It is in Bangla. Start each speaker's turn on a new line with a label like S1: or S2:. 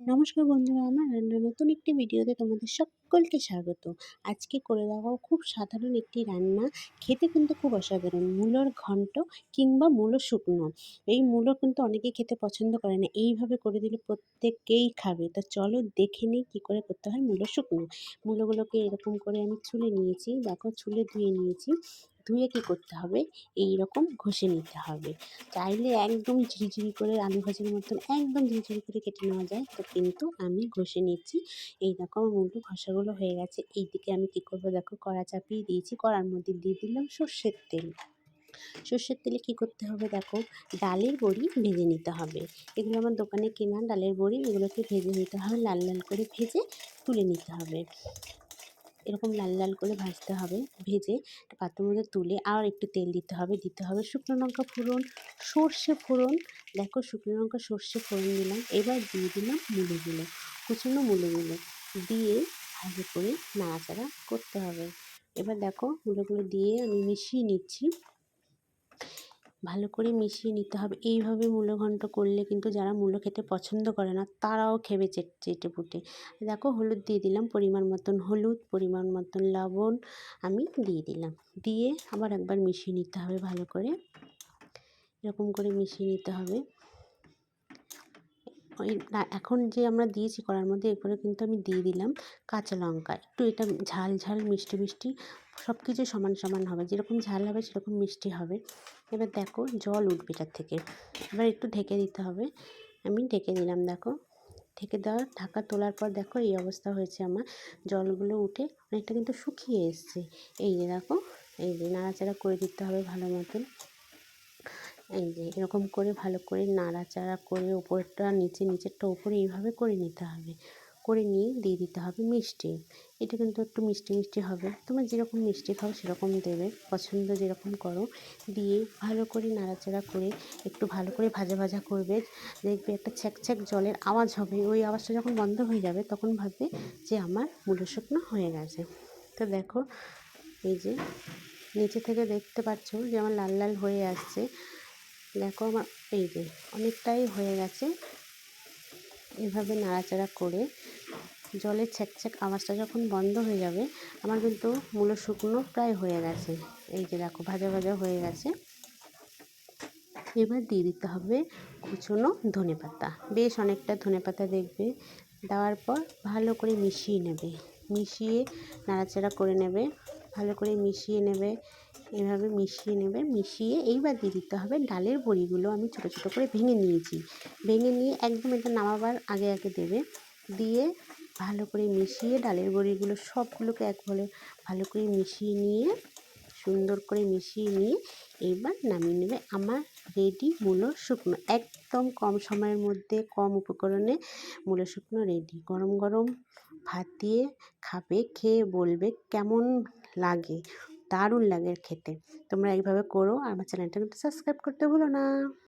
S1: নমস্কার বন্ধুরা আমার নতুন একটি ভিডিওতে তোমাদের সকলকে স্বাগত। আজকে করে দেখাবো খুব সাধারণ একটি রান্না। খেতে কিন্তু খুব অসাধারণ। মূলোর ঘন্ট কিংবা মূলো শুকনো। এই মূলো কিন্তু অনেকেই খেতে পছন্দ করে না। এইভাবে করে দিলে প্রত্যেকেই খাবে। তা চলো দেখে নিই কী করে করতে হয় মূলো শুকনো। মূলোগুলোকে এরকম করে আমি ছুলে নিয়েছি। দেখো ছুলে ধুয়ে নিয়েছি। ধুয়ে কী করতে হবে? এই রকম ঘষে নিতে হবে। চাইলে একদম ঝিরিঝিরি করে আলু ভাজির মতন একদম ঝিরিঝিরি করে কেটে নেওয়া যায়। তো কিন্তু আমি ঘষে নিচ্ছি। এই দেখো আমার মুরগি ঘষাগুলো হয়ে গেছে। এই দিকে আমি কী করব দেখো, কড়া চাপিয়ে দিয়েছি। কড়ার মধ্যে দিয়ে দিলাম সর্ষের তেল। সর্ষের তেলে কী করতে হবে দেখো, ডালের বড়ি ভেজে নিতে হবে। এগুলো আমার দোকানে কেনা ডালের বড়ি, এগুলোকে ভেজে নিতে হবে, লাল লাল করে ভেজে তুলে নিতে হবে। এরকম লাল লাল করে ভাজতে হবে, ভেজে পাত্রের মধ্যে তুলে আর একটু তেল দিতে হবে দিতে হবে শুকনো লঙ্কা ফোড়ন, সর্ষে ফোড়ন। দেখো শুকনো লঙ্কা, সর্ষে ফোড়ন দিলাম। এবার দিয়ে দিলাম মুলোগুলো কুচনো মুলোগুলো দিয়ে ভালো করে নাড়াচাড়া করতে হবে। এবার দেখো মুলোগুলো দিয়ে আমি মিশিয়ে নিচ্ছি। ভালো করে মিশিয়ে নিতে হবে। এইভাবে মূলো ঘন্ট করলে কিন্তু যারা মূলো খেতে পছন্দ করে না, তারাও খেবে চেটে পুটে দেখো হলুদ দিয়ে দিলাম পরিমাণ মতন হলুদ, পরিমাণ মতন লবণ আমি দিয়ে দিলাম। দিয়ে আবার একবার মিশিয়ে নিতে হবে ভালো করে। এরকম করে মিশিয়ে নিতে হবে। এখন যে আমরা দিয়েছি কড়ার মধ্যে, এরপরে কিন্তু আমি দিয়ে দিলাম কাঁচা লঙ্কা। একটু এটা ঝাল ঝাল, মিষ্টি মিষ্টি সব কিছু সমান সমান হবে। যেরকম ঝাল হবে, সেরকম মিষ্টি হবে। এবার দেখো জল উঠবে এটার থেকে। এবার একটু ঢেকে দিতে হবে। আমি ঢেকে দিলাম দেখো। ঢেকে দেওয়ার ঢাকা তোলার পর দেখো এই অবস্থা হয়েছে আমার। জলগুলো উঠে অনেকটা কিন্তু শুকিয়ে এসছে। এই যে দেখো, এই যে নাড়াচাড়া করে দিতে হবে ভালো মতন। এই যে এরকম করে ভালো করে নাড়াচাড়া করে ওপরটা নিচে, নিচেরটা ওপরে এইভাবে করে নিতে হবে। করে নিয়ে দিয়ে দিতে হবে মিষ্টি। এটা কিন্তু একটু মিষ্টি মিষ্টি হবে। তোমার যেরকম মিষ্টি খাও সেরকম দেবে। পছন্দ যেরকম করো। দিয়ে ভালো করে নাড়াচাড়া করে একটু ভালো করে ভাজা ভাজা করবে। দেখবে একটা ছ্যাক ছ্যাক জলের আওয়াজ হবে। ওই আওয়াজটা যখন বন্ধ হয়ে যাবে তখন ভাববে যে আমার মুলো শুকনো হয়ে গেছে। তো দেখো, এই যে নিচে থেকে দেখতে পাচ্ছ যে আমার লাল লাল হয়ে আসছে। দেখো আমার, এই যে অনেকটাই হয়ে গেছে। এভাবে নাড়াচাড়া করে জলের ছ্যাক আওয়াজটা যখন বন্ধ হয়ে যাবে, আমার কিন্তু মূলো শুকনো প্রায় হয়ে গেছে। এই যে দেখো, ভাজা ভাজা হয়ে গেছে। এবার দিয়ে দিতে হবে কুচনো ধনে পাতা। বেশ অনেকটা ধনে পাতা দেখবে। দেওয়ার পর ভালো করে মিশিয়ে নেবে। মিশিয়ে নাড়াচাড়া করে নেবে। ভালো করে মিশিয়ে নেবে। এভাবে মিশিয়ে নেবে মিশিয়ে এইবার দিয়ে দিতে হবে ডালের বড়িগুলো আমি ছোটো ছোটো করে ভেঙে নিয়েছি। ভেঙে নিয়ে একদম এটা নামাবার আগে আগে দেবে। দিয়ে ভালো করে মিশিয়ে ডালের বড়িগুলো সবগুলোকে একবারে ভালো করে মিশিয়ে নিয়ে, সুন্দর করে মিশিয়ে নিয়ে এইবার নামিয়ে নেবে আমার রেডি মূলো শুকনো। একদম কম সময়ের মধ্যে, কম উপকরণে মূলো শুকনো রেডি গরম গরম ভাত দিয়ে খাবে, খেয়ে বলবে কেমন লাগে। দারুণ লাগে খেতে। তোমরা এইভাবে করো আর আমার চ্যানেলটা কিন্তু সাবস্ক্রাইব করতে ভুলো না।